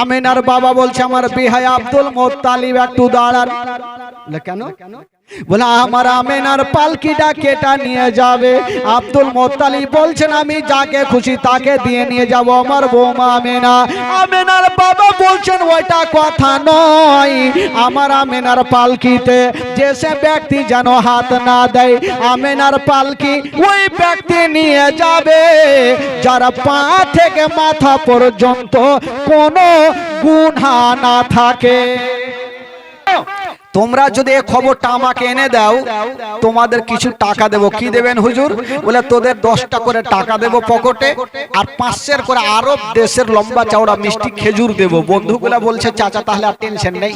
আমেনার বাবা বলছে আমার বিহাই আব্দুল মোত্তালিব একটু দাঁড়ান। কেন? বলে, আমার আমেনার পালকিটা কেটা নিয়ে যাবে? আব্দুল মোত্তালি বলছেন, আমি যাকে খুশি তাকে দিয়ে নিয়ে যাব, আমার বৌমা আমেনা। আমেনার বাবা বলছেন, ওইটা কথা নয়। আমার আমেনার পালকিতে যে সে ব্যক্তি যেন হাত না দেয়, আমেনার পালকি ওই ব্যক্তি নিয়ে যাবে। যারা পা থেকে মাথা পর্যন্ত কোনো গুণা না থাকে। তোমরা যদি এই খবরটা আমাকে এনে দাও, তোমাদের কিছু টাকা দেব। কি দেবেন হুজুর? বলে, তোদের দশটা করে টাকা দেব পকেটে, আর পাঁচশের করে আরব দেশের লম্বা চওড়া মিষ্টি খেজুর দেব। বন্ধুগুলা বলছে, চাচা, তাহলে আর টেনশন নেই।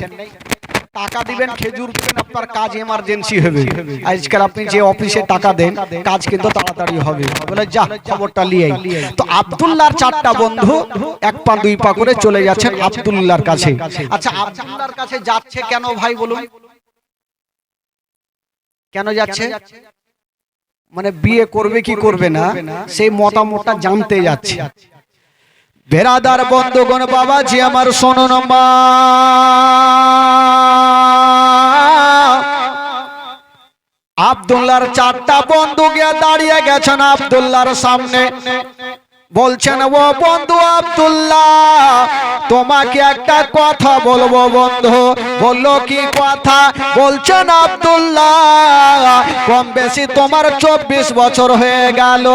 টাকা দিবেন খেজুর দিবেন আপনার কাজ এমার্জেন্সি হবে। আজকাল আপনি যে অফিসে টাকা দেন কাজ কিন্তু তাড়াতাড়ি হবে। বলে যা খবরটা লিয়ে তো আব্দুল্লাহর চারটা বন্ধু এক পা দুই পা করে চলে যাচ্ছেন আব্দুল্লাহর কাছে। আচ্ছা আব্দুল্লাহর কাছে যাচ্ছে কেন ভাই বলুন? কেন যাচ্ছে? মানে বিয়ে করবে কি করবে না? সেই মতামতটা জানতে যাচ্ছে। বেরাদার বন্ধুগণ বাবাজি আমার শোনো মা। আব্দুল্লাহর চারটা বন্ধু গিয়ে দাঁড়িয়ে গেছেন আবদুল্লার সামনে। বলছেন, ও বন্ধু আব্দুল্লাহ, তোমাকে একটা কথা বলব বন্ধু। বলল, কি কথা? বলছেন, আব্দুল্লাহ, কম বেশি তোমার চব্বিশ বছর হয়ে গেল।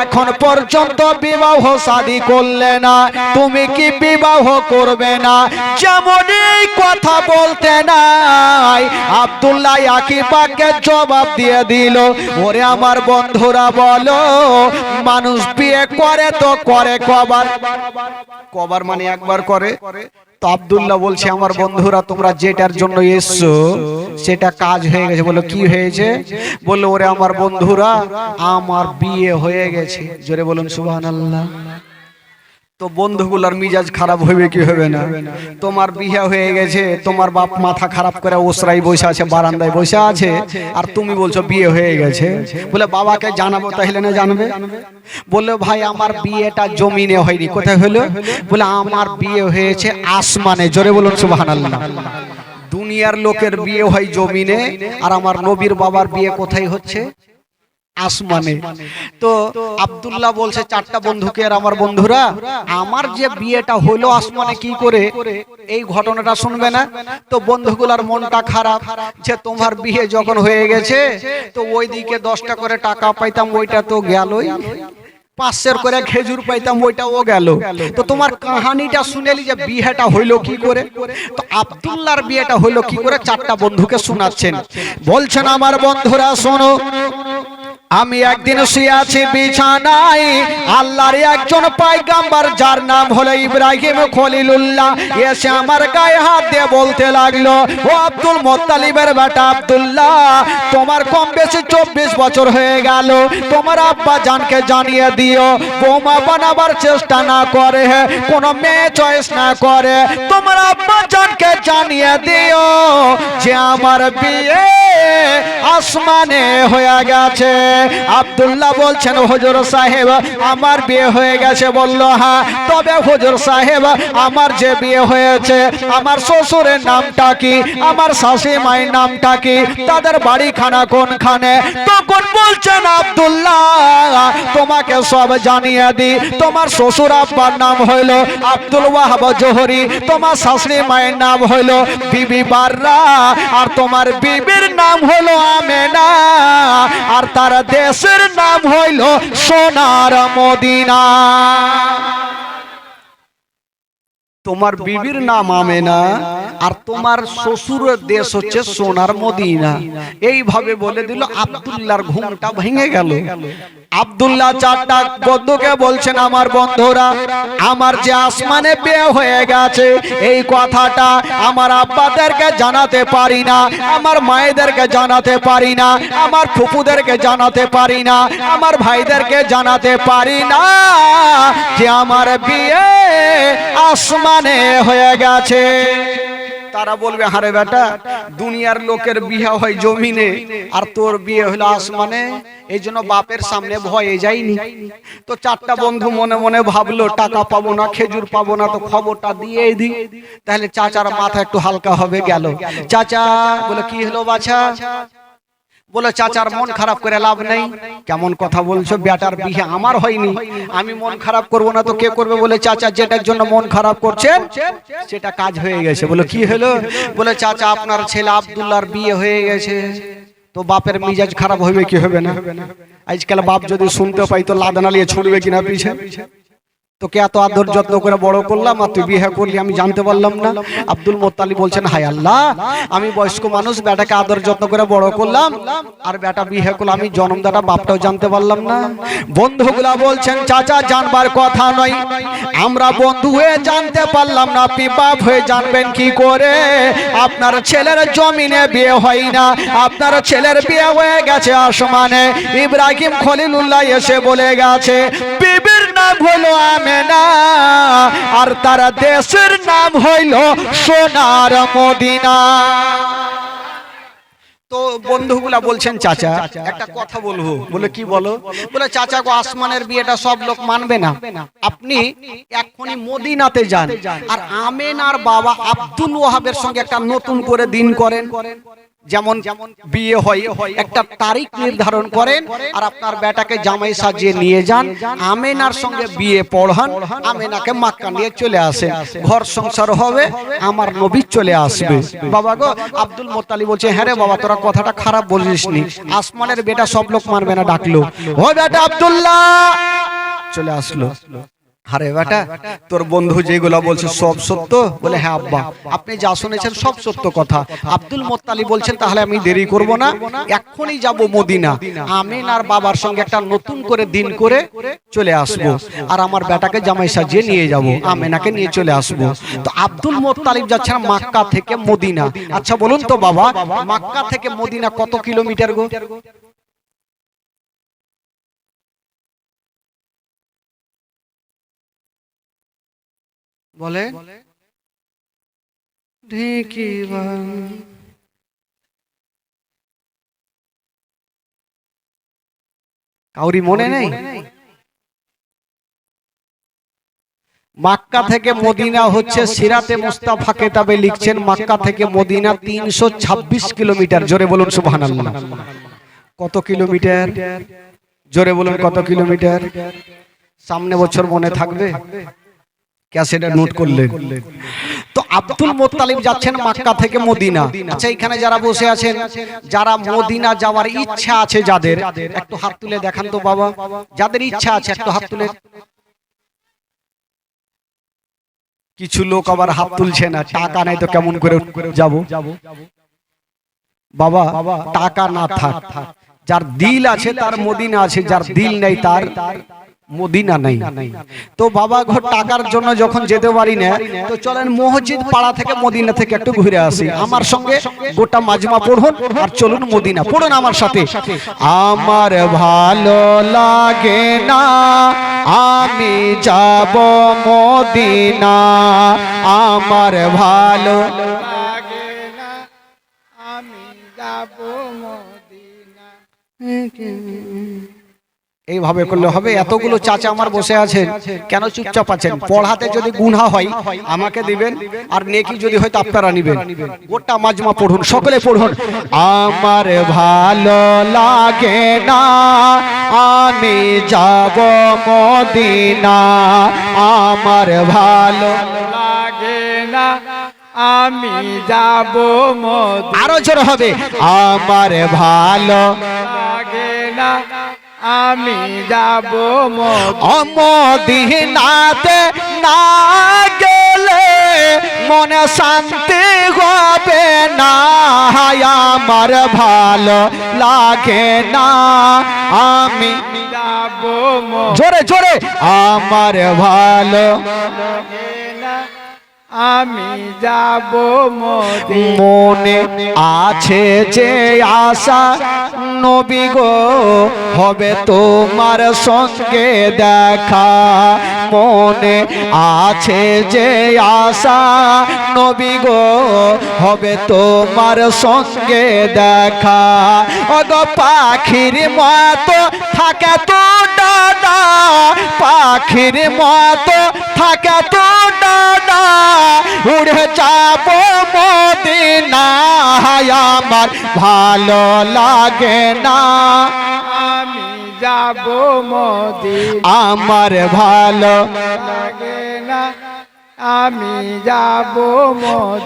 এখন পর্যন্ত বিবাহ শাদী করলে না, তুমি কি বিবাহ করবে না? যেমন এই কথা বলতে নাই, আবদুল্লাহ একই পাকে জবাব দিয়ে দিল, ওরে আমার বন্ধুরা বলো মানুষ বিয়ে করে তো করে কবার। কবার মানে একবার করে? তো আব্দুল্লাহ বলছে, আমার বন্ধুরা, তোমরা যেটার জন্য এসছো, সেটা কাজ হয়ে গেছে। বলো, কি হয়েছে? বলল, ওরে আমার বন্ধুরা, আমার বিয়ে হয়ে গেছে। জোরে বলুন, সুবহানাল্লাহ। তো বন্ধুগুলার মিজাজ খারাপ হবে কি হবে না? তোমার বিয়ে হয়ে গেছে, তোমার বাপ মাথা খারাপ করে ওসরাই বসে আছে, বারান্দায় বসে আছে, আর তুমি বলছো বিয়ে হয়ে গেছে। বলে, বাবাকে জানাব তাহলে না জানবে? বললে ভাই, আমার বিয়েটা জমিনে হয়নি। কোথায় হলো? বলে, আমার বিয়ে হয়েছে আসমানে। জোরে বলুন, সুবহানাল্লাহ। দুনিয়ার লোকের বিয়ে হয় জমিনে, আর আমার নবীর বাবার বিয়ে কোথায় হচ্ছে? আসমানে। তো আব্দুল্লাহ বলছে চারটা বন্ধুকে আর আমার বন্ধুরা আমার যে বিয়েটা হলো আসমানে কি করে এই ঘটনাটা শুনবে না? তো বন্ধুগুলার মনটা খারাপ যে তোমার বিয়ে যখন হয়ে গেছে তো ওই দিকে দশটা করে টাকা পাইতাম ওইটা তো গেলই। পাঁচশের করে খেজুর পাইতাম ওইটাও গেল। তো তোমার কাহানিটা শুনেলি যে বিয়েটা হইল কি করে? তো আব্দুল্লাহর বিয়েটা হইল কি করে? চারটা বন্ধুকে শোনাচ্ছেন। বলছেন আমার বন্ধুরা শোনো আমি একদিন শুয়ে আছি বিছানায়, আল্লাহর একজন পাইগাম্বার যার নাম হলো ইব্রাহিম খলিলুল্লাহ। এসে আমার গায়ে হাত দিয়ে বলতে লাগল, ও আব্দুল মোত্তালিবের বেটা আব্দুল্লাহ, তোমার কম বেশি চব্বিশ বছর হয়ে গেল। তোমার আব্বা জানকে জানিয়ে দিও, বৌমা বানাবার চেষ্টা না করে, কোনো মেয়ে চয়েস না করে। তোমার আব্বা জানকে জানিয়ে দিও যে আমার বিয়ে আসমানে হয়ে গেছে। আব্দুল্লাহ বলছেন, হুজুর সাহেব, আমার বিয়ে হয়ে গেছে। বলল হ্যাঁ তবে হুজুর সাহেব, আমার যে বিয়ে হয়েছে, আমার শ্বশুরের নামটা কি? আমার শাশি মায়ের নামটা কি? তাদের বাড়িখানা কোনখানে? তখন বলছেন, আব্দুল্লাহ, তোমাকে সব জানিয়ে দি তোমার শ্বশুর আব্বার নাম হইল আব্দুল ওয়াহাব জোহরি। তোমার শাশুড়ি মায়ের নাম হইল বিবি বাররা। আর তোমার বিবির নাম হলো আমেনা আর তার দেশের নাম হইল সোনার মদিনা। তোমার বিবির নাম আমেনা আর তোমার শ্বশুরের দেশ হচ্ছে সোনার মদিনা। এইভাবে বলে দিল আব্দুল্লাহর ঘুমটা ভেঙে গেল। আব্দুল্লাহ চারটা বন্ধুকে বলছেন আমার বন্ধুরা আমার যে আসমানে বিয়ে হয়ে গেছে এই কথাটা আমার আব্বাদেরকে জানাতে পারি না আমার মায়েদেরকে জানাতে পারি না আমার ফুপুদেরকে জানাতে পারি না আমার ভাইদেরকে জানাতে পারি না যে আমার বিয়ে আসমানে হয়ে গেছে। তারা বলবে, হারে বেটা, দুনিয়ার লোকের বিয়ে হয় জমিনে, আর তোর বিয়ে হলো আসমানে। এই জন্য বাপের সামনে ভয়ে যায়নি তো চারটা বন্ধু মনে মনে ভাবলো, টাকা পাবো না, খেজুর পাবো না, তো খবরটা দিয়ে দিই। তাহলে চাচার মাথা একটু হালকা হবে গেল। চাচা বলে, কি হলো বাছা? বলে, চাচার মন খারাপ করে লাভ নেই। কেমন কথা বলছো বেটার বিয়ে আমার হয়নি। আমি মন খারাপ করব না তো কে করবে? বলে, চাচা যেটার জন্য মন খারাপ করছেন, সেটা কাজ হয়ে গেছে। বলে, কি হলো? বলে, চাচা, আপনার ছেলে আব্দুল্লাহর বিয়ে হয়ে গেছে। তো বাপের মিজাজ খারাপ হবে কি হবে না? আজকাল বাপ যদি শুনতে পাই তো লাদানা নিয়ে ছুটবে কিনা পিছে? তোকে এত আদর যত্ন করে বড় করলাম আর তুই বিয়ে করলি, আমি জানতে পারলাম না। আব্দুল মোত্তালি বলছেন হাই আল্লাহ, আমি বয়স্ক মানুষ, বেটাকে আদর যত্ন করে বড় করলাম, আর বেটা বিয়ে করল, আমি জন্মদাতা, বাপটাও জানতে পারলাম না। বন্ধুগুলা বলছেন, চাচা, জানবার কথা নয়। আমরা বন্ধু হয়ে জানতে পারলাম না, আপনি বাপ হয়ে জানবেন কি করে? আপনার ছেলের জমিনে বিয়ে হয় না, আপনার ছেলের বিয়ে হয়ে গেছে আসমানে। ইব্রাহিম খলিলুল্লাহ এসে বলে গেছে, বিবির নাম হলো আমেনা আর তার দেশের নাম হইল সোনার মদিনা। তো বন্ধুগুলা বলছেন চাচা, একটা কথা বলব। বলে কি বলো? বলে আসমানের বিয়েটা সব লোক মানবে না। আপনি মদিনাতে যান। আর বাবা আব্দুল ওয়াহাবের সঙ্গে একটা নতুন করে দিন করেন। যেমন বিয়ে হয় একটা তারিখ নির্ধারণ করেন আর আপনার বেটাকে জামাই সাজিয়ে নিয়ে যান। আমেনার সঙ্গে বিয়ে পড়ান আমেনাকে মাক্কা নিয়ে চলে আসে ঘর সংসার হবে আমার নবী চলে আসবে। বাবা গো আব্দুল মোত্তালি বলছে হ্যাঁ রে বাবা তোরা কথাটা খারাপ বলিস নি আসমানের বেটা সব লোক মানবে না ডাকলো। ও বেটা আব্দুল্লাহ। চলে আসলো। আরে বেটা, তোর বন্ধু যেগুলো বলছে সব সত্য? বলে হ্যাঁ আব্বা, আপনি যা শুনেছেন সব সত্য কথা। আব্দুল মোত্তালি বলছেন, তাহলে আমি দেরি করব না এখনই যাব মদিনা। আমিন আর বাবার সঙ্গে একটা নতুন করে দিন করে চলে আসব। আর আমার বেটাকে জামাই সাজিয়ে নিয়ে যাব, আমেনাকে নিয়ে চলে আসব। তো আব্দুল মোত্তালিব যাচ্ছেন মাক্কা থেকে মদিনা। আচ্ছা বলুন তো, বাবা, মাক্কা থেকে মদিনা কত কিলোমিটার গো? বলে? ঢেকি কাউরি মনে নেই? মাক্কা থেকে মদিনা হচ্ছে সিরাতে মুস্তাফা কেতাবে লিখছেন মাক্কা থেকে মদিনা তিনশো ছাব্বিশ কিলোমিটার। জোরে বলুন সুবহানাল্লাহ। কত কিলোমিটার? জোরে বলুন কত কিলোমিটার? সামনে বছর মনে থাকবে? ক্যাসেটে নোট করলেন। তো আব্দুল মোত্তালিব যাচ্ছেন মাক্কা থেকে মদিনা। আচ্ছা এখানে যারা বসে আছেন যারা মদিনা যাওয়ার ইচ্ছা আছে যাদের একটু হাত তুলে দেখান তো বাবা। যাদের ইচ্ছা আছে একটু হাত তুলে। কিছু লোক আবার হাত তুলছে না টাকা নাই তো কেমন করে যাব? বাবা টাকা না থাক। যার দিল আছে তার মদিনা আছে যার দিল নেই তার মদিনা নাই। তো বাবা ঘর টাকার জন্য যখন যেতে পারি না, তো চলেন মসজিদ পাড়া থেকে মদিনা থেকে একটু ঘুরে আসি। আমার সঙ্গে গোটা মাজমা পড়ুন আর চলুন মদিনা। পড়ুন আমার সাথে। আমার ভালো লাগে না, আমি যাব মদিনা। আমার ভালো লাগে না, আমি যাব মদিনা। এইভাবে করলে হবে? এতগুলো চাচা আমার বসে আছেন। কেন চুপচাপ আছেন? পড়াতে যদি গুণা হয় আমাকে দিবেন? আর নেকি যদি হয় তো আপনারা নিবেন। গোটা মাজমা পড়ুন সকলে পড়ুন। আমার ভালো লাগে না আমি যাব মদিনা। আমার ভালো লাগে না আমি যাব মদিনা। আরও জোর হবে। আমার ভালো লাগে না আমি যাব মদিনা অমদিনাতে না গেলে মনে শান্তি হবে না। আমার ভালো লাগে না। আমি যাব জোরে জোরে। আমার ভালো লাগে আমি যাব মনে আছে যে আশা নবী গো, হবে তোমার সঙ্গে দেখা। মনে আছে যে আশা নবী গো, হবে তোমার সঙ্গে দেখা। অগ পাখির মতো থাকে তো পাখির মতো থাকে তো উড়ে যাব মদিনা আমার ভালো লাগে না। আমি যাব মদিনা আমার ভালো লাগে না। আমি যাব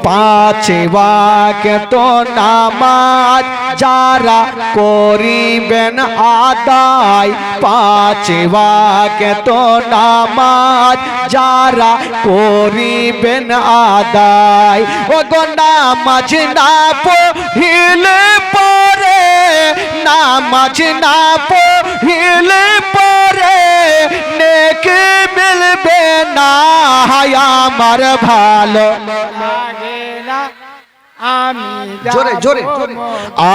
পাঁচ বাক্ত নামাজ যারা করিবেন আদায়, পাঁচ বাক্ত নামাজ যারা করিবেন আদায়। ও গো নামাজ না পড়িলে পরে, নামাজ না পড়িলে পরে নেকি মিলবে না আমার ভালো। লাগে না জোরে জোরে।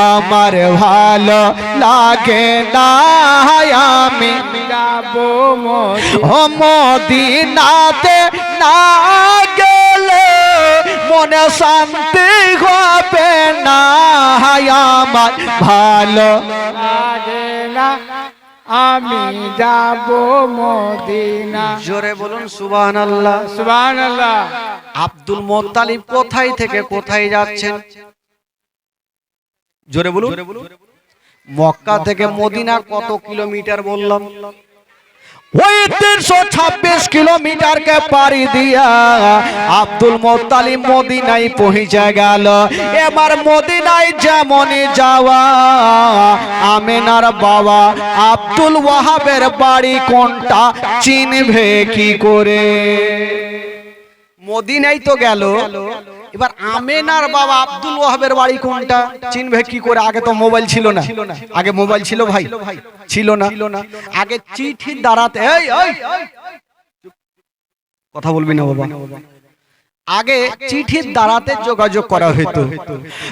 আমার ভালো লাগে না আমি যাব মদিনাতে। না গেলে মনে শান্তি হবে না আমার ভালো লাগে না। আমি যাব মদিনা। জোরে বলুন সুবহান আল্লাহ সুবহানাল্লাহ। আব্দুল মোত্তালিব কোথায় থেকে কোথায় যাচ্ছেন? জোরে বলুন। মক্কা থেকে মদিনা কত কিলোমিটার বললাম? ছাব্বিশ কিলোমিটারকে দিয়া আব্দুল মদিনায় গেল। এবার মদিনায় যাওয়া, আমেনার বাবা আব্দুল ওয়াহাবের বাড়ি কোনটা চিনবে কি করে? মদিনাই তো গেল এবার আমেনার বাবা আব্দুল ওয়াহাবের বাড়ি কোনটা? চিনবে কি করে? আগে তো মোবাইল ছিল না। আগে মোবাইল ছিল ভাই। ছিল না। আগে চিঠির দ্বারাতে এই কথা বলবি না বাবা। আগে চিঠির দ্বারাতে যোগাযোগ করা হতো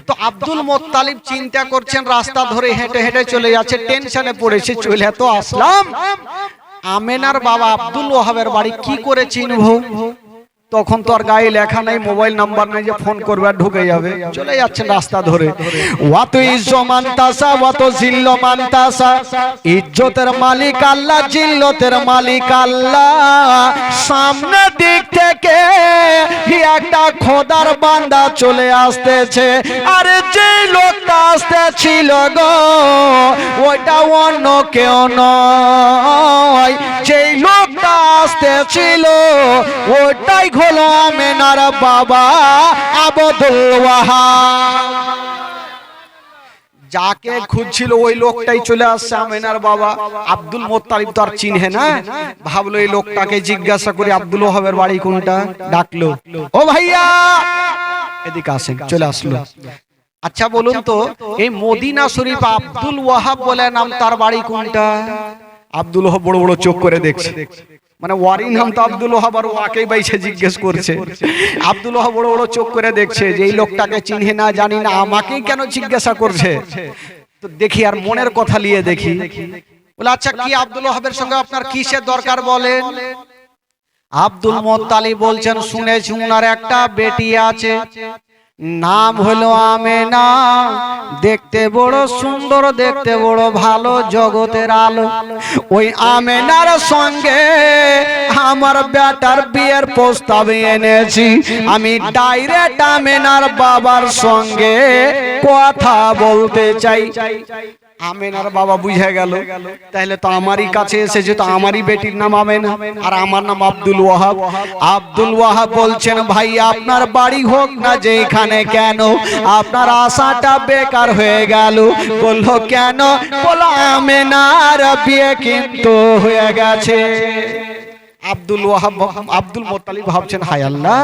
তো আব্দুল মোত্তালিব চিন্তা করছেন রাস্তা ধরে হেঁটে হেঁটে চলে যাচ্ছে টেনশনে পড়েছে চলে তো আসলাম। আমেনার বাবা আব্দুল ওয়াহাবের বাড়ি কি করে চিনব? তখন তো আর গায়ে লেখা নাই, মোবাইল নাম্বার নাই যে ফোন করবে আর ঢুকে যাবে। চলে যাচ্ছেন রাস্তা ধরে। ওয়াত ইজ্জ মানতাসা, ওয়াত জিল্ল মানতাসা। ইজ্জতের মালিক আল্লাহ, জিল্লতের মালিক আল্লাহ। সামনে দিক থেকে একটা খোদার বান্দা চলে আসতেছে। আরে যে লোকটা আসতেছিল গো, ওইটা অন্য কেউ নয়। যেই লোকটা আসতেছিল ওটাই হলো আমেনার বাবা আবদুল ওয়াহাব। যাকে খুঁজছিল ওই লোকটাই চলে আসছে আমেনার বাবা। আব্দুল মোত্তালিব তো আর চিনহে না। ভাবলো এই লোকটাকে জিজ্ঞাসা করে, আব্দুল ওয়াহাবের বাড়ি কোনটা? ডাকলো, ও ভাইয়া! এদিকে আসেন, চলে আসলো। আচ্ছা বলুন তো, এই মদিনা শরীফ আব্দুল ওয়াহাব বলে নাম তার বাড়ি কোনটা? আব্দুল ওয়াহাব বড় বড় চোখ করে দেখছে। মানে ওয়ারি নাম তো আব্দুল ওয়াহাব আর ওয়াকেই বাইছে জিজ্ঞেস করছে। আব্দুল ওয়াহাব বড় বড় চোখ করে দেখছে যে এই লোকটাকে চিনহে না, জানি না, আমাকেই কেন জিজ্ঞাসা করছে? তো দেখি আর মনের কথা নিয়ে দেখি। বলে আচ্ছা কি আব্দুল ওয়াহাবের সঙ্গে আপনার কিসের দরকার বলেন? আব্দুল মোত্তালি বলছেন, শুনেছি উনার একটা বেটি আছে। নাম হলো আমেনা। দেখতে বড় সুন্দর, দেখতে বড় ভালো জগতের আলো। ওই আমেনার সঙ্গে আমার বেটার বিয়ের প্রস্তাব এনেছি। আমি ডাইরেক্ট আমেনার বাবার সঙ্গে কথা বলতে চাই। আমেনার বাবা, বুঝে গেল। তাহলে তো আমারই কাছে এসেছে, তো আমারই বেটির নাম আমেন। আর আমার নাম আব্দুল ওয়াহাব। আব্দুল ওয়াহাব বলছেন, ভাই, আপনার বাড়ি হোক না যেখানে কেন, আপনার আশাটা বেকার হয়ে গেল। বলল, কেন? বলো আমেনার বিয়ে কিন্তু হয়ে গেছে। আব্দুল ওয়াহাব আব্দুল মোত্তালিব ভাবছেন, হায় আল্লাহ,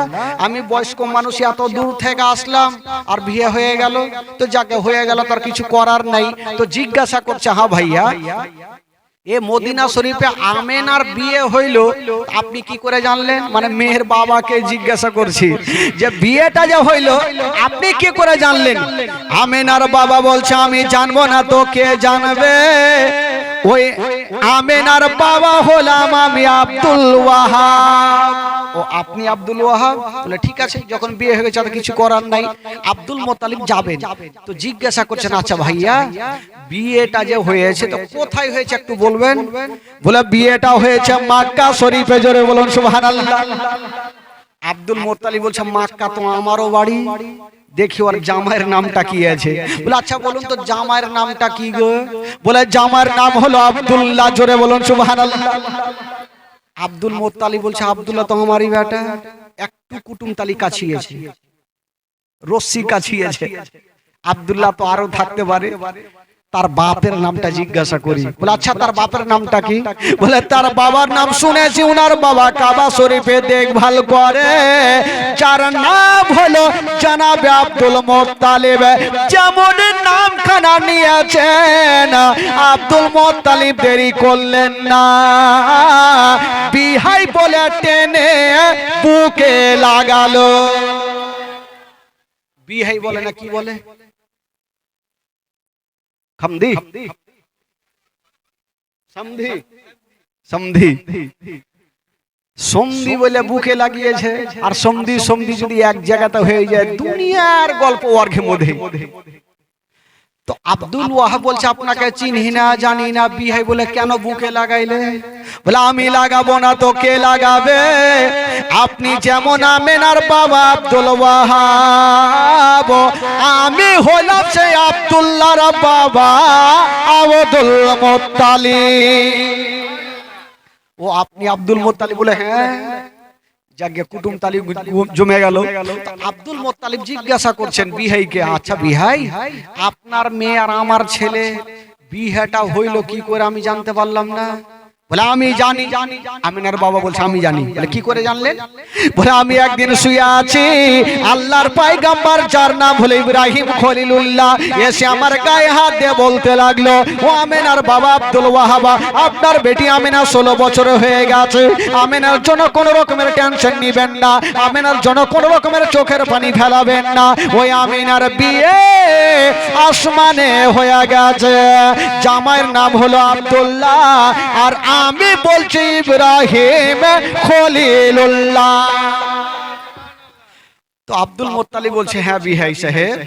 আমি বয়স্ক মানুষ, এত দূর থেকে আসলাম, আর বিয়ে হয়ে গেল। তো যাকে হয়ে গেল, তার কিছু করার নাই। তো জিজ্ঞাসা করছে হ্যাঁ ভাইয়া, এ মদিনা শরীফে আমেনার বিয়ে হইল, আপনি কি করে জানলেন? মানে মেয়ের বাবাকে জিজ্ঞাসা করছি, যে বিয়েটা যে হইল, আপনি কি করে জানলেন? আমেনার বাবা বলছে, আমি জানব না তো কে জানবে? ওই আমেনার বাবা হলাম আমি আব্দুল ওয়াহাব। ও, আপনি আব্দুল ওয়াহাব? বলে, ঠিক আছে, যখন বিয়ে হয়ে গেছে, আর কিছু করার নাই। আব্দুল মোতালিব যাবেন। তো জিজ্ঞাসা করছেন আচ্ছা ভাইয়া, বিয়েটা যে হয়েছে, তো কোথায় হয়েছে একটু বলবেন? বলে, বিয়েটা হয়েছে মাক্কা শরীফে। জোরে বলুন, সুবহানাল্লাহ। আব্দুল মোত্তালিব বলছে মাক্কা তো আমারও বাড়ি। দেখি ওর জামাইয়ের নামটা কি আছে? বলে আচ্ছা বলুন তো জামাইয়ের নামটা কি গো? বলে জামাইয়ের নাম হলো আব্দুল্লাহ। জোরে বলুন সুবহানাল্লাহ। আব্দুল মোত্তালিব বলছে আব্দুল্লাহ তো আমারই বেটা একটু কুটুম তালি কাছিয়েছে। রশ্মি কাছিয়েছে। আব্দুল্লাহ তো আরও থাকতে পারে। তার বাপের নামটা জিজ্ঞাসা করি। বলে আচ্ছা তার বাপের নামটা কি? বলে তার বাবার নাম শুনেছি উনার বাবা কাবা শরীফে দেখভাল করে। যার নাম হলো জানাবে আব্দুল মোত্তালিব। যেমন নাম খানা নিয়েছেন আব্দুল মোত্তালিব দেরি করলেন না। বিহাই বলে টেনে বুকে লাগালো। বিহাই বলে না কি বলে? খামদি সমধি সমধি সন্ধি বলে বুকে লাগিয়েছে আর সন্ধি সন্ধি যদি এক জায়গাতে হয়ে যায় দুনিয়ার গল্প অর্ঘে মধ্যে। তো আব্দুল ওয়াহাব বলছে আপনাকে চিনি না জানি না বিহাই বলে কেন বুকে লাগাইলে? বলে আমি লাগাবো না তো কে লাগাবে? আপনি যেমন আমেনার বাবা আব্দুল ওয়াহাব আমি হলাম সেই আব্দুল্লাহর বাবা আব্দুল মোত্তালিব। ও আপনি আব্দুল মোত্তালিব বলে হ্যাঁ যাকে কুটুম জমে গেল। আব্দুল মোত্তালিব জিজ্ঞাসা করছেন বিহাইকে আচ্ছা বিহাই? আপনার মেয়ে আর আমার ছেলে বিহাটা হইল কি করে আমি জানতে পারলাম না। বলে আমি জানি। আমিনার বাবা বলছে আমি জানি। বলে কি করে জানলেন? বলে আমি একদিন শুয়ে আছি। আল্লাহর পায়গাম্বার যার নাম হলো ইব্রাহিম খলিলুল্লাহ। এসে আমার গায়ে হাত দিয়ে বলতে লাগল ও আমিনার বাবা আব্দুল ওয়াহাবা আপনার বেটি আমিনা ষোলো বছর হয়ে গেছে। আমিনার জন্য কোনো রকমের টেনশন নিবেন না। আমিনার জন্য কোনো রকমের চোখের পানি ফেলাবেন না। ওই আমিনার বিয়ে আসমানে হয়ে গেছে। জামাইয়ের নাম হলো আব্দুল্লাহ। আর আমি বলছি ইব্রাহিম খলিলুল্লাহ। তো আব্দুল মোত্তালি বলছে হ্যাঁ বিহাই সাহেব।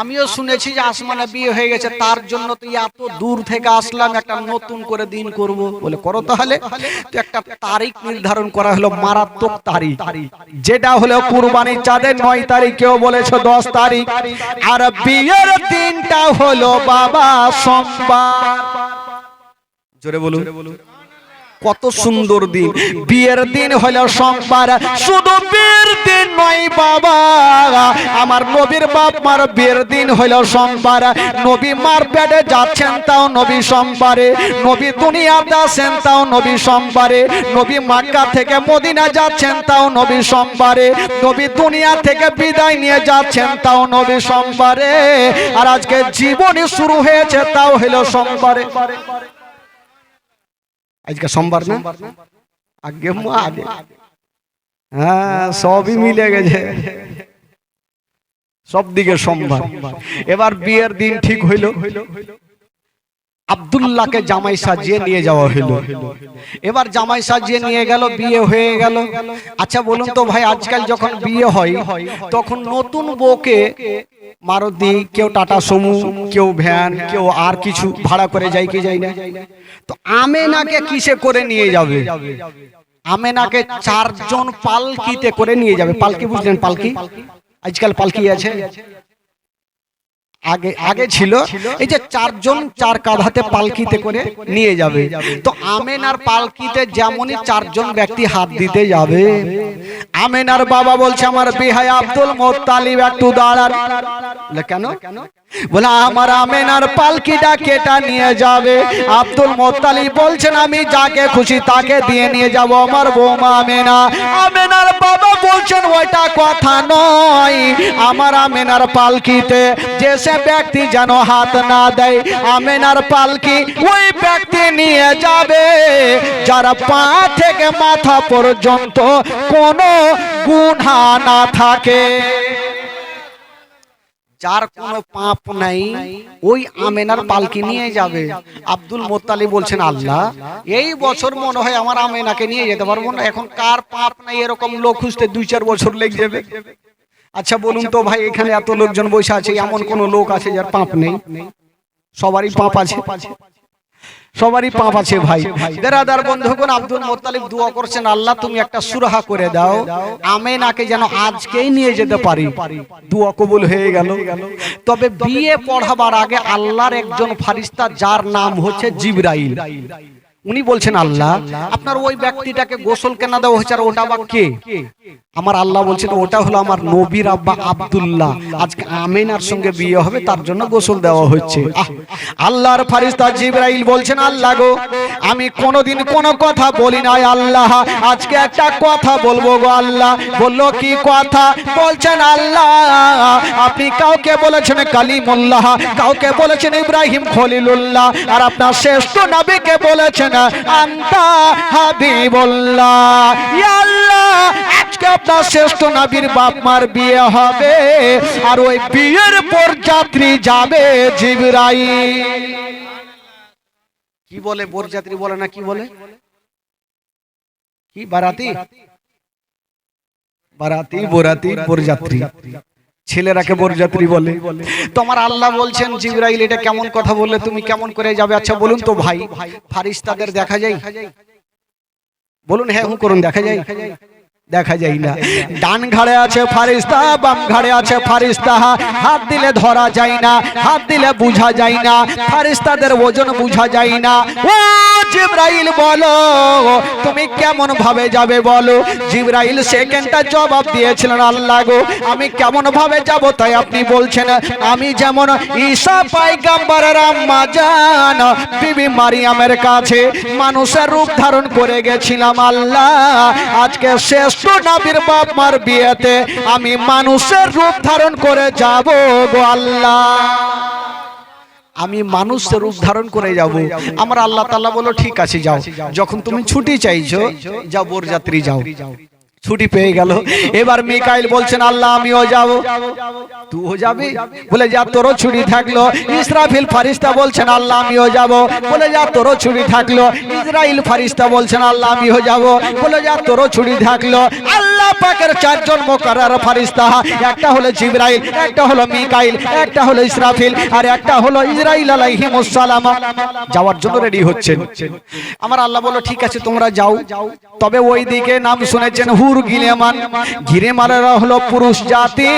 আমিও শুনেছি যে আসমানে বিয়ে হয়ে গেছে, তার জন্য তুই এত দূর থেকে আসলাম, একটা নতুন করে দিন করব। বলে, করো তাহলে। তো একটা তারিখ নির্ধারণ করা হলো, মারাত্মক তারিখ। যেটা হলো কুরবানির চাঁদের নয় তারিখ কেউ বলেছে দশ তারিখ। আর বিয়ের দিনটা হলো বাবা সোমবার। জোরে বলুন। কত সুন্দর দিন। বিয়ের দিন হলো সোমবার। শুধু বিয়ের দিন নয় বাবা। আমার নবীর বাপ মার বিয়ের দিন হলো সোমবার। নবী মার পেটে যাচ্ছেন তাও নবী সোমবারে। নবী দুনিয়াতে আসেন তাও নবী সোমবারে। নবী মাক্কা থেকে মদিনা যাচ্ছেন তাও নবী সোমবারে। নবী দুনিয়া থেকে বিদায় নিয়ে যাচ্ছেন তাও নবী সোমবারে। আর আজকে জীবনী শুরু হয়েছে তাও হলো সোমবারে। আজকে সোমবার না? আগে আগে হ্যাঁ সবই মিলে গেছে। সব দিকে সোমবার। এবার বিয়ের দিন ঠিক হইল। আব্দুল্লাহকে জামাই সাজিয়ে নিয়ে যাওয়া হলো। এবার জামাই সাজিয়ে নিয়ে গেল, বিয়ে হয়ে গেল। আচ্ছা বলুন তো ভাই, আজকাল যখন বিয়ে হয়, তখন নতুন বউকে মারুতি, কেউ টাটা সমু, কেউ ভ্যান, কেউ আর কিছু ভাড়া করে যায় কি যায় না? তো আমেনাকে কিসে করে নিয়ে যাবে? আমেনাকে চারজন পালকিতে করে নিয়ে যাবে। পালকি বুঝলেন পালকি? আজকাল পালকি আছে? আগে আগে ছিল এই যে চারজন চার কাঁধাতে পালকিতে করে নিয়ে যাবে। তো আমেন আর পালকিতে যেমনই চারজন ব্যক্তি হাত দিতে যাবে। আমেনার বাবা বলছে, আমার বিহাই আব্দুল মোত্তালিব, একটু দাঁড়ান। কেন? বলে, আমার আমেনার পালকিটা কেটা নিয়ে যাবে। আব্দুল মোত্তালিব বলছেন, আমি যাকে খুশি তাকে দিয়ে নিয়ে যাব, আমার বৌমা আমেনা। আমেনার বাবা বলছেন, ওইটা কথা নয়। আমার আমেনার পালকিতে যে সে ব্যক্তি যেন হাত না দেয়, আমেনার পালকি ওই ব্যক্তি নিয়ে যাবে। যারা পা থেকে মাথা পর্যন্ত কোনো গুণা না থাকে। যার কোনো পাপ নাই, ওই আমেনার পালকি নিয়ে যাবে। আব্দুল মোত্তালি বলছেন, আল্লাহ, এই বছর মনে হয় আমার আমেনাকে নিয়ে যেতে পারব না। এখন কার পাপ নাই এরকম লোক খুঁজতে দুই চার বছর লেগে যাবে। আচ্ছা বলুন তো ভাই, এখানে এত লোকজন বসে আছে, এমন কোন লোক আছে যার পাপ নেই? সবারই পাপ আছে। সবারই পাপ আছে ভাই। বেরাদার বন্ধুগণ আব্দুল মোত্তালিব দোয়া করছেন আল্লাহ তুমি একটা সুরাহা করে দাও। আমেনাকে যেন আজকেই নিয়ে যেতে পারি। দোয়া কবুল হয়ে গেল। তবে বিয়ে পড়াবার আগে আল্লাহর একজন ফারিস্তা যার নাম হচ্ছে জিবরাইল। উনি বলছেন আল্লাহ আপনার ওই ব্যক্তিটাকে গোসল কেন দেওয়া হয়েছে আর ওটা বা কে? আমার আল্লাহ বলছেন ওটা হলো আমার নবীর আব্বা আব্দুল্লাহ। আজকে আমিনার সঙ্গে বিয়ে হবে তার জন্য গোসল দেওয়া হচ্ছে আল্লাহর ফারিস্তা জিব্রাইল বলছেন আল্লাহ গো আমি কোনোদিন কোনো কথা বলি নাই আল্লাহ। আজকে একটা কথা বলব গো আল্লাহ। বলল কি কথা? বলছেন আল্লাহ আপনি কাউকে বলেছেন কালিমুল্লাহ কাউকে বলেছেন ইব্রাহিম খলিলুল্লাহ আর আপনার শ্রেষ্ঠ নবীকে বলেছেন আন্তা হাবিবুল্লাহ। আল্লাহ, আজকে আপনার শ্রেষ্ঠ নবীর বাপ বিয়ে হবে, আর ওই বিয়ের পর যাত্রী যাবে জিবরাইল। কি বলে বরযাত্রী বলে না, কি বলে? কি, বারাতি? বারাতি, বরাতি বরযাত্রী ছেলেরাকে বরযাত্রী বলে। তোমার আল্লাহ বলছেন জিবরাইল এটা কেমন কথা বললে তুমি কেমন করে যাবে? আচ্ছা বলুন তো ভাই। ফারিস্তাদের দেখা যায়? বলুন হ্যাঁ হুঁ করুন দেখা যায়? দেখা যায় না। ডান ঘাড়ে আছে ফারিস্তা বাম ঘাড়ে আছে ফারিস্তা। হাত দিলে ধরা যায় না হাত দিলে বুঝা যায় না ফারিস্তাদের ওজন বুঝা যায় না। ও জিব্রাইল বলো তুমি কেমন ভাবে যাবে বলো? জিব্রাইল সেকেন্ডটা জবাব দিয়েছিলেন আল্লাহ গো আমি কেমন ভাবে যাব তাই আপনি বলছেন আমি যেমন ঈসা পাইগাম্বারের আম্মা জান বিবি মারিয়ামের কাছে মানুষের রূপ ধারণ করে গেছিলাম আল্লাহ। আজকে শ্রেষ্ঠ নবীর বাপ মার বিয়েতে আমি মানুষের রূপ ধারণ করে যাব গো আল্লাহ। আমি মানুষের রূপ ধারণ করে যাব। আমার আল্লাহ তাআলা বলো ঠিক আছে, যাও। যখন তুমি ছুটি চাইছো, যাও বরযাত্রী যাও। ছুটি পেয়ে গেল। এবার মিকাইল বলছেন আল্লাহ আমিও যাব। তুইও যাবি? বলে যা তোরও ছুটি থাকল। ইসরাফিল ফারিস্তা বলছেন আল্লাহ আমিও যাব। বলে যা তোরও ছুটি থাকল। ইসরাইল ফারিস্তা বলছেন আল্লাহ আমিও যাব। বলে যা তোরও ছুটি থাকল। আল্লাহ পাকের চারজন মোকাররার ফারিস্তা একটা হলো জিবরাইল একটা হলো মিকাইল একটা হলো ইসরাফিল আর একটা হলো ইসরাইল আলাইহিমুস সালাম যাওয়ার জন্য রেডি হচ্ছেন। আমার আল্লাহ বলো ঠিক আছে তোমরা যাও। তবে ওই দিকে নাম শুনেছেন হুর গিলেমান গিরেমানেরা হলো পুরুষ জাতি,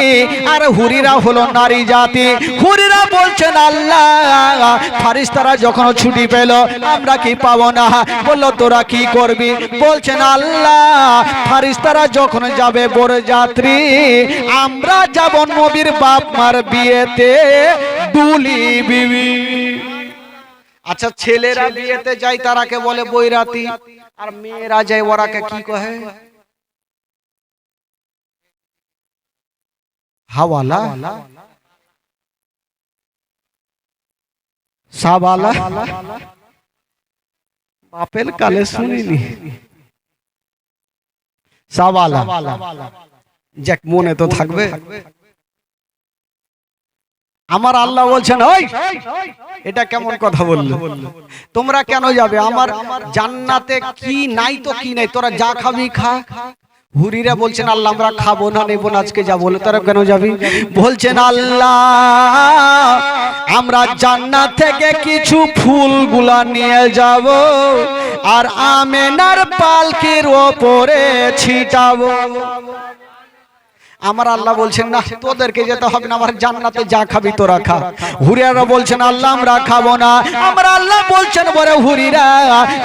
আর হুরিরা হলো নারী জাতি। হুরিরা বলছেন, আল্লাহ, ফারিস্তারা যখন ছুটি পেল, আমরা কি পাবো না? বলল, তোরা কি করবি? বলছেন, আল্লাহ, ফারিস্তারা যখন যাবে বড় যাত্রী, আমরা যাব নবীর বাপ মার বিয়েতে দুলি বিবি। আচ্ছা ছেলেরা বিয়েতে যায়, তারাকে বলে বৈরাতি, আর মেয়েরা যায়, ওরাকে কি কহে? হাওয়ালা সাবালা। বাপের কালে শুনিনি। সাবালা। যাক মনে তো থাকবে। আমার আল্লাহ বলছেন ওই এটা কেমন কথা বলল? তোমরা কেন যাবে? আমার জান্নাতে কি নাই তো কি নাই? তোরা যা খাবি খা। হুরিরা বলছেন, আল্লাহ, আমরা খাব না, নেব না, আজকে যাব। বলে, তারা কেন যাবি? বলছেন, আল্লাহ, আমরা জান্নাত থেকে কিছু ফুলগুলা নিয়ে যাব আর আমেনার পালকির ওপরে ছিটাবো। আমার আল্লাহ বলছেন না তোদেরকে যেতে হবে না, আমার জান্নাতে যা খাবি তোরা খা। হুরিয়ারা বলছেন, আল্লাহ, আমরা খাব না। আমার আল্লাহ বলছেন বলে হুরিরা,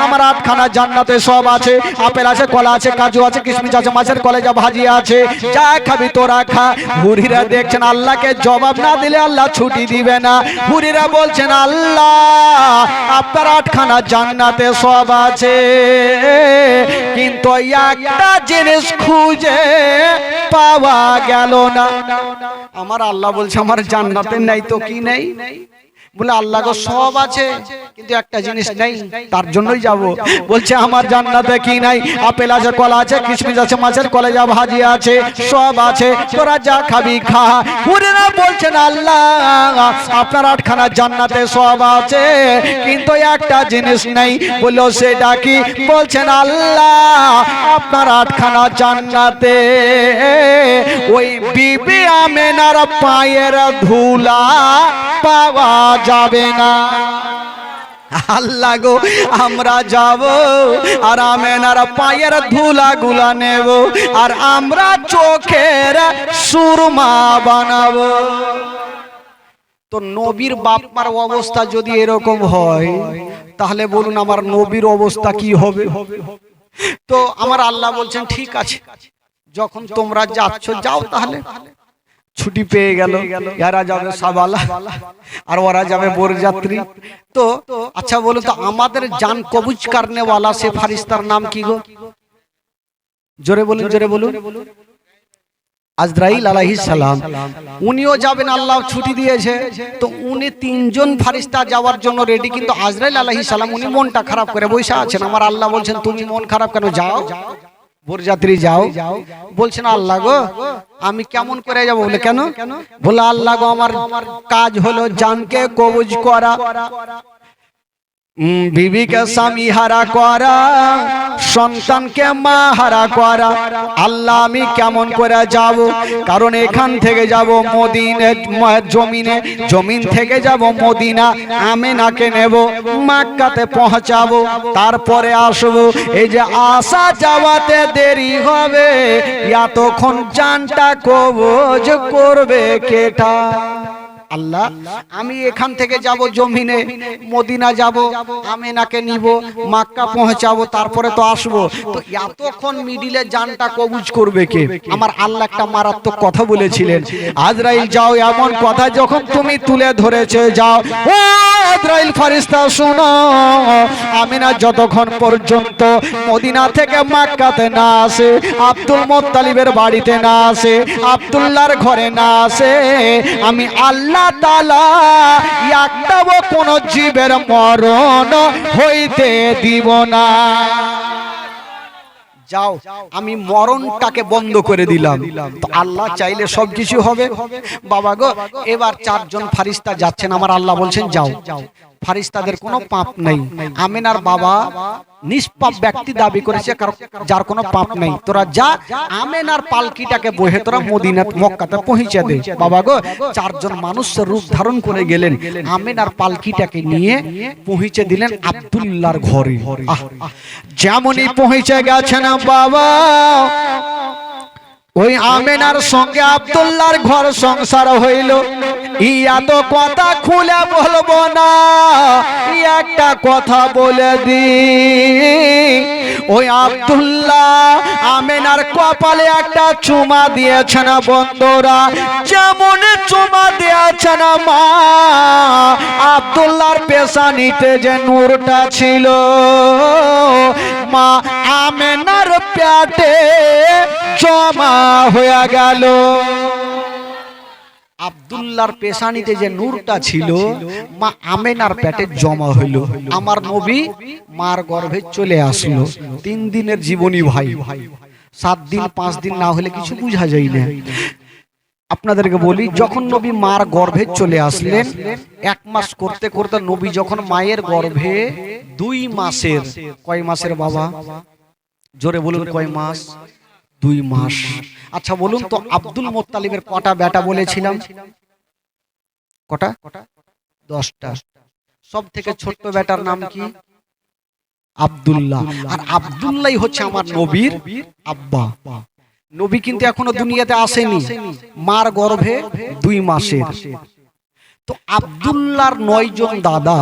আমার আটখানা জান্নাতে সব আছে। আপেল আছে, কলা আছে, কাজু আছে, কিশমিশ আছে, মাছের কলেজা, ভাজি আছে। যা খাবি তোরা খা। হুরিরা দেখছেন, আল্লাহকে জবাব না দিলে আল্লাহ ছুটি দিবে না। হুরিরা বলছেন, আল্লাহ, আপনার আটখানা জান্নাতে সব আছে। কিন্তু একটা জিনিস খুঁজে পাওয়া গেল না। আমার আল্লাহ বলছে আমার জান্নাতের নাই তো কি নেই? বলে আল্লাহ গো সব আছে কিন্তু একটা জিনিস নেই তার জন্যই যাব। বলছে আমার জান্নাতে কি নাই? আপেল আছে কলা আছে কিশমিশ আছে মাছের কলেজা ভাজি আছে সব আছে তোরা যা খাবি খা। হুরেরা বলছেন আল্লাহ আপনার আটখানা জান্নাতে সব আছে কিন্তু একটা জিনিস নেই। বলল সেটা কি? বলছেন আল্লাহ আপনার আটখানা জান্নাতে ওই বিবি আমেনার পায়ের ধুলা পাওয়া যাবে না। আল্লাহ গো, আমরা যাব আর আমেনার পায়ের ধুলা গুলা নেব আর আমরা চোখের সুরমা বানাবো। তো নবীর বাপমার অবস্থা যদি এরকম হয়, তাহলে বলুন আমার নবীর অবস্থা কি হবে? তো আমার আল্লাহ বলছেন, ঠিক আছে, যখন তোমরা যাচ্ছ, যাও তাহলে। ছুটি পেয়ে গেল। এরা যাবে সাবালা। আর ওরা যাবে বরযাত্রী। তো আচ্ছা বলুন তো আমাদের জান কবুজ কারনেওয়ালা সে ফারিস্তার নাম কি গো? জোরে বলুন জোরে বলুন। আজরাইল আলাইহিস সালাম। উনিও যাবেন আল্লাহ ছুটি দিয়েছে। তো উনি তিনজন ফারিস্তা যাওয়ার জন্য রেডি কিন্তু আজরাইল আলাইহিস সালাম উনি মনটা খারাপ করে বসে আছেন। আমার আল্লাহ বলছেন তুমি মন খারাপ কেন? যাও। বরযাত্রী যাও। বলছেন আল্লাহ গো, আমি কেমন করে যাব? বলে, কেন? বলে, আল্লাহ গো, আমার কাজ হলো জানকে কবজ করা। বিবিকে স্বামী হারা করা সন্তানকে মা হারা করা। আল্লাহ আমি কেমন করে যাব? কারণ এখান থেকে যাব মদিনে জমিনে জমিন থেকে যাব মদিনা আমেনাকে নেব মাক্কাতে পৌঁছাবো তারপরে আসব। এই যে আসা যাওয়াতে দেরি হবে এতক্ষণ জানটা কবজ করবে কেটা? আল্লাহ আমি এখান থেকে যাব জমিনে মদিনা যাব আমেনাকে নিব মাক্কা পৌঁছাবো তারপরে তো আসব। তো এতক্ষণ মিডিলে জানটা কবুজ করবে কে? আমার আল্লাহ একটা মারাত্মক কথা বলেছিলেন। আজরাইল যাও এমন কথা যখন তুমি তুলে ধরেছে যাও। ও আজরাইল ফারিস্তা শোনো। আমিনা যতক্ষণ পর্যন্ত মদিনা থেকে মাক্কাতে না আসে আব্দুল মোত্তালিবের বাড়িতে না আসে আব্দুল্লাহর ঘরে না আসে আমি আল্লাহ তালা, একটাও কোন জীবের মরণ হইতে দিব না। যাও, আমি মরণটাকে বন্ধ করে দিলাম। আল্লাহ চাইলে সবকিছু হবে। বাবা গো, এবার চারজন ফারিস্তা যাচ্ছেন। আমার আল্লাহ বলছেন, যাও। ফারিস্তাদের কোনো পাপ নেই। আমিনার বাবা নিষ্পাপ ব্যক্তি দাবি করেছে কারণ যার কোনো পাপ নেই। তোরা যা আমেনার পালকিটাকে বহে তোরা মদিনাত মক্কাতে পৌঁছে দে। বাবা গো চারজন মানুষ রূপ ধারণ করে গেলেন। আমেনার পালকিটাকে নিয়ে পৌঁছে দিলেন আব্দুল্লাহর ঘরে। যেমনই পৌঁছে গেছেন বাবা। ওই আমেনার সঙ্গে আব্দুল্লাহর ঘর সংসার হইল। ইয়া তো কথা খুলে বলব না, একটা কথা বলে দি ওই আব্দুল্লাহ আমেনার কপালে একটা চুমা দিয়েছেন বন্ধুরা। যেমন চুমা দিয়েছেন মা আব্দুল্লাহর পেশানিতে যে নূরটা ছিল। মা আমেনার প্যাটে জমা হয়ে গেল। আব্দুল্লাহর পেশানিতে যে নূরটা ছিল, মা আমেনার পেটে জমা হইল। আমার নবী মার গর্ভে চলে আসলো। তিন দিনের জীবনী ভাই। সাত দিন, পাঁচ দিন না হলে কিছু বুঝা যায় না। আপনাদেরকে বলি, যখন নবী মার গর্ভে চলে আসলেন, এক মাস করতে করতে নবী যখন মায়ের গর্ভে দুই মাসের, কয় মাসের বাবা? জোরে বলুন, কয় মাস? দুই মাস। আচ্ছা বলুন তো আব্দুল মোত্তালিবের কটা বেটা বলেছিলাম? কটা? দশটা। সব থেকে ছোট্ট বেটার নাম কি? আব্দুল্লাহ। আর আব্দুল্লাহ হচ্ছে আমার নবীর আব্বা। নবী কিন্তু এখনও দুনিয়াতে আসেনি। মার গর্ভে দুই মাসের। তো আব্দুল্লাহর নয় জন দাদা